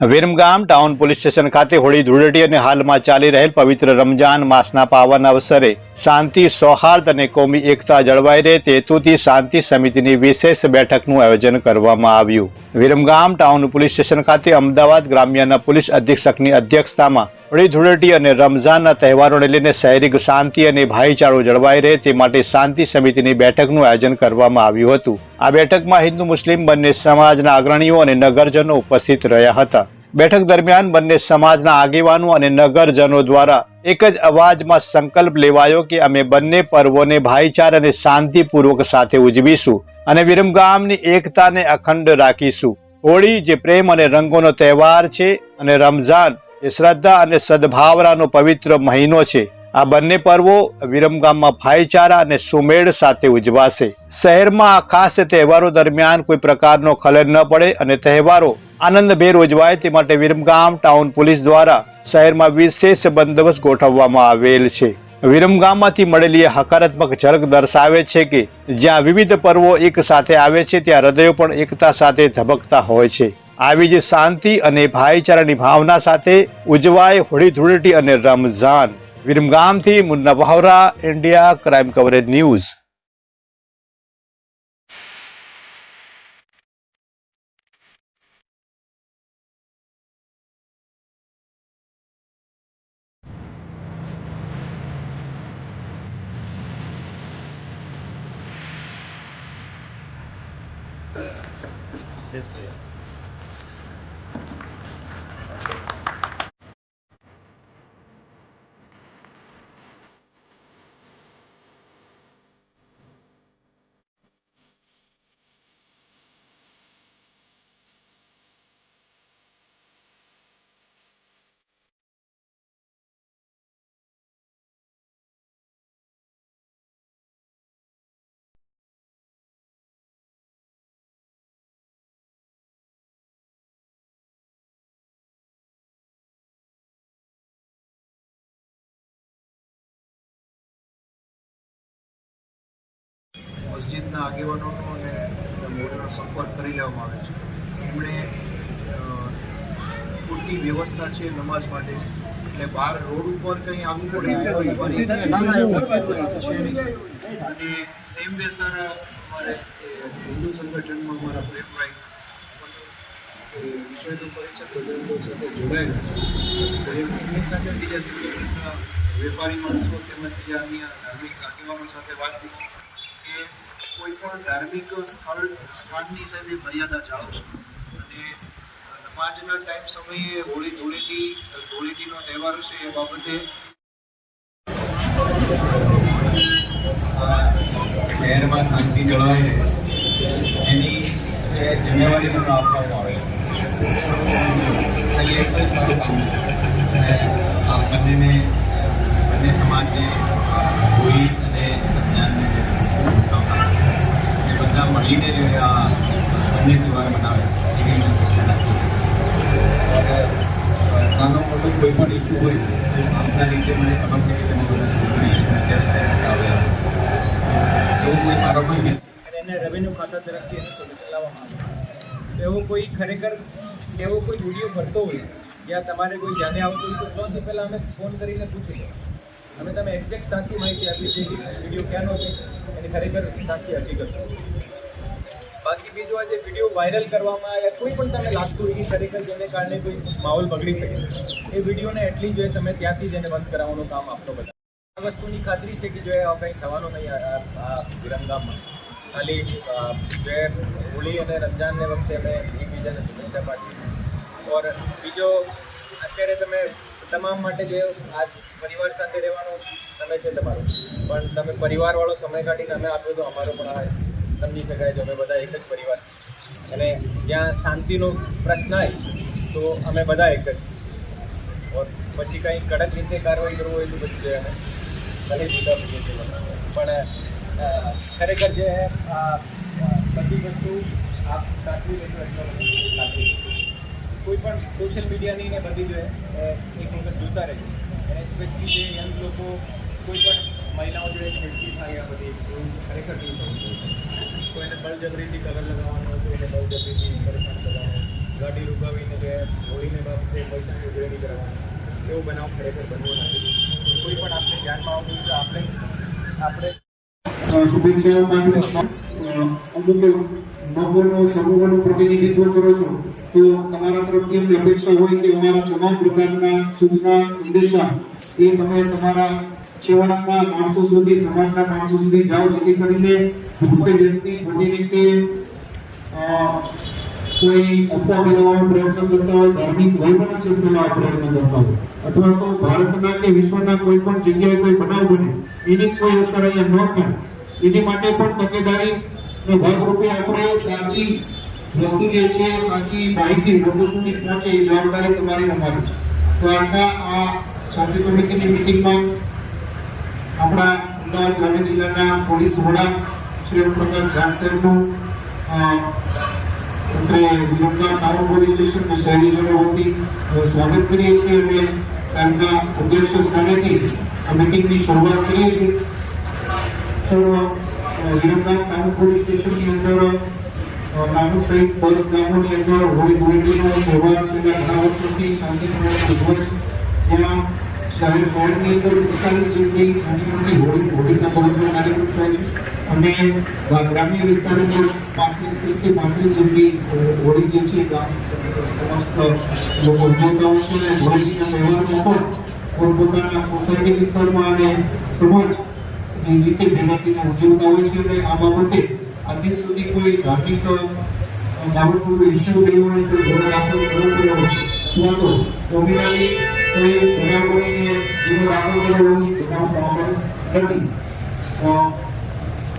Viramgam town police station ખાતે હોળી ધૂળેટી અને હાલમાં ચાલી રહેલ પવિત્ર રમજાન માસના પાવન અવસરે શાંતિ, સૌહાર્દ અને કોમી એકતા જળવાઈ રહે તે હેતુથી શાંતિ સમિતિની વિશેષ બેઠકનું આયોજન કરવામાં આવ્યું. વિરમગામ ટાઉન પોલીસ સ્ટેશન ખાતે અમદાવાદ ગ્રામ્યના પોલીસ અધિક્ષકની અધ્યક્ષતામાં હોળી ધૂળેટી અને રમઝાનના તહેવારોને લઈને શહેરી શાંતિ અને ભાઈચારો જળવાઈ રહે તે માટે શાંતિ સમિતિની બેઠકનું આયોજન કરવામાં આવ્યું હતું. આ બેઠકમાં હિન્દુ, મુસ્લિમ બંને સમાજના અગ્રણીઓ અને નગરજનો ઉપસ્થિત રહ્યા હતા. બેઠક દરમિયાન બંને સમાજના આગેવાનો અને નગરજનો દ્વારા એક જ અવાજમાં સંકલ્પ લેવાયો કે અમે બંને પર્વોને ભાઈચારા અને શાંતિપૂર્વક સાથે ઉજવીશું અને વિરમગામની એકતાને અખંડ રાખીશું. હોળી જે પ્રેમ અને રંગોનો તહેવાર છે અને રમઝાન એ શ્રદ્ધા અને સદભાવનાનો પવિત્ર મહિનો છે. આ બંને પર્વો વિરમગામમાં ભાઈચારા અને સુમેળ સાથે ઉજવાશે. શહેરમાં આ ખાસ તહેવારો દરમિયાન કોઈ પ્રકારનો ખલેલ ન પડે અને તહેવારો આનંદભેર ઉજવાય તે માટે વિરમગામ ટાઉન પોલીસ દ્વારા શહેરમાં વિશેષ બંદોબસ્ત ગોઠવવામાં આવેલ છે. વિરમગામમાંથી મળેલી હકારાત્મક ઝલક દર્શાવે છે કે જ્યાં વિવિધ પર્વો એક સાથે આવે છે, ત્યાં હૃદયો પણ એકતા સાથે ધબકતા હોય છે. આવી જ શાંતિ અને ભાઈચારાની ભાવના સાથે ઉજવાય હોળી ધૂળેટી અને Ramzan. વિરમગામથી Munna Vavra India, crime coverage news. Gracias. મસ્જિદના આગેવાનોનો અને મોઢાનો સંપર્ક કરી લેવામાં આવે છે. એમણે પૂરતી વ્યવસ્થા છે નમાઝ માટે. એટલે બહાર રોડ ઉપર કંઈ આવવું પડે. અને સેમ વે સર અમારે હિન્દુ સંગઠનમાં અમારા પ્રેમભાઈ એ વિશ્વ પરિષદ સાથે જોડાયેલા એમની સાથે બીજા સંગઠનના વેપારી માણસો તેમજ બીજા અન્ય ધાર્મિક આગેવાનો સાથે વાતચીત કોઈ પણ ધાર્મિક સ્થળ, સ્થાનની સાથે મર્યાદા જાળવશો અને નમાજના ટાઈમ સમયે હોળી ધૂળેટી, ધૂળેટીનો તહેવાર છે એ બાબતે શહેરમાં શાંતિ જળવાય એની જિમ્મેવારી મને આપવામાં આવે એક જ મારું કામ છે આ બંનેને બંને સમાજને હોળી અને જ્ઞાનને શુભકામના એ બધા મળીને જે આ બંને તહેવાર મનાવે એવી અપેક્ષા કોઈ પણ ઇસ્યુ હોય, તો આપના રીતે મને ખબર છે કે તમે બધા એવું કોઈ મારો કોઈ એને રેવન્યુ ખાતા તરફથી એને ચલાવવામાં આવે એવો કોઈ ખરેખર, એવો કોઈ વીડિયો ભરતો હોય, જ્યાં તમારે કોઈ ધ્યાને આવતું હોય, તો સૌથી પહેલાં અમે ફોન કરીને પૂછી અમે તમે એક્ઝેક્ટ સાચી માહિતી આપી છે વીડિયો ક્યાંનો છે, એની ખરેખર સાચી હકીકત. બાકી બીજું આ જે વીડિયો વાયરલ કરવામાં આવ્યા, કોઈ પણ તમે લાગતું કે ખરેખર જેને કારણે કોઈ માહોલ બગડી શકે એ વિડીયોને એટલી જોઈએ તમે ત્યાંથી જ એને બંધ કરાવવાનું કામ આપતો બધા. આ વસ્તુની ખાતરી છે કે જો એ કંઈ થવાનું નહીં, આ- આ આ વિરમગામમાં ખાલી જે હોળી અને રમજાનને વખતે અમે એકબીજાને શુભેચ્છા પાઠવી ઓર બીજો, અત્યારે તમે તમામ માટે જે આ પરિવાર સાથે રહેવાનો સમય છે તમારો. પણ તમે પરિવારવાળો સમય કાઢીને અમે આપ્યો તો અમારો પણ આ સમજી શકાય છે, અમે બધા એક જ પરિવાર. અને જ્યાં શાંતિનો પ્રશ્ન આવે તો અમે બધા એક જ. પછી કંઈ કડક રીતે કાર્યવાહી કરવું હોય તો પછી જોઈએ અમે. ભલે જુદા પડીએ છીએ પણ ખરેખર જે આ બધી વસ્તુ આપ સાચવી લેજો એટલો કોઈ પણ સોશિયલ મીડિયાની ને બધી જો એક વખત જોતા રહેજો. અને સ્પેશિયલી જે યંગ લોકો કોઈ પણ મહિલાઓ જોડે ખેડતી થાય આ બધી ખરેખર નહીં કોઈને બળજબરીથી કલર લગાવવાનો કોઈને બળજબરીથી પરેશાન કરવાનો ગાડી રૂકાવીને કે હોળીને બાબતે પૈસાની ઉજવણી કરવાની એવો બનાવ ખરેખર બનવો નથી કોઈ પણ આપણે ધ્યાનમાં આવતું તો આપણે આપણે શુભેચ્છાઓ અમુક નવોનો સમૂહોનું પ્રતિનિધિત્વ કરો છો, તો તમારા તરફથી એમની અપેક્ષા હોય કે અમારા તમામ પ્રકારના સૂચના, સંદેશા એ તમે તમારા છેવાડાના માણસો સુધી, સમાજના માણસો સુધી જાઓ, જેથી કરીને કોઈ વ્યક્તિ ખોટી રીતે કોઈ અફવા ફેલાવવાનો પ્રયત્ન કરતા હોય, ધાર્મિક વૈમનસ્ય ફેલાવવાનો પ્રયત્ન કરતા હોય, અથવા તો ભારતના કે વિશ્વના કોઈ પણ જગ્યાએ કોઈ બનાવ બને, એની કોઈ અસર અહીંયા ન થાય. એની માટે પણ તકેદારી ભાગરૂપે આપણે સાચી વસ્તુ જે છે, સાચી માહિતી લોકો સુધી પહોંચે, એ જવાબદારી તમારી અમારી છે. તો આજના આ શાંતિ સમિતિની મિટિંગમાં આપણા અમદાવાદ ગ્રામીણ જિલ્લાના પોલીસ વડા શ્રી ઓમપ્રકાશ જાન સાહેબનું અત્રે વિરમગામ ટાઉન પોલીસ સ્ટેશન અને શહેરીજનો વતી સ્વાગત કરીએ છીએ અને સાહેબના અધ્યક્ષ સ્થાનેથી આ મિટિંગની શરૂઆત કરીએ છીએ. સૌ વિરમગામ પોલીસ સ્ટેશનની અંદર અ, સહિત દસ ગામોની અંદર હોળી ધૂળેટીનો તહેવાર છેલ્લા ઘણા વર્ષોથી શાંતિપૂર્વક ઉજવાય છે. જ્યાં શહેર શહેરની અંદર પિસ્તાલીસ જેટલી નાની મોટી હોળી હોળીના દહનનો કાર્યક્રમ થાય છે. અને ગ્રામ્ય વિસ્તારની અંદર પાંત્રીસ ત્રીસથી પાંત્રીસ જેટલી હોળી જે છે સમસ્ત લોકો ઉજવતા હોય છે. અને હોળીના તહેવારમાં પણ પોતપોતાના સોસાયટી વિસ્તારમાં અને સમાજ રીતે ભેગા થઈને ઉજવતા હોય છે. અને આ બાબતે આજ સુધી કોઈ ધાર્મિક બાબતનો ઇસ્યુ થયો હોય તો ઘણો દાખલ કરવો હોય છે તો નોમિનલી કોઈ એના કોઈ દાખલ રાખવું નથી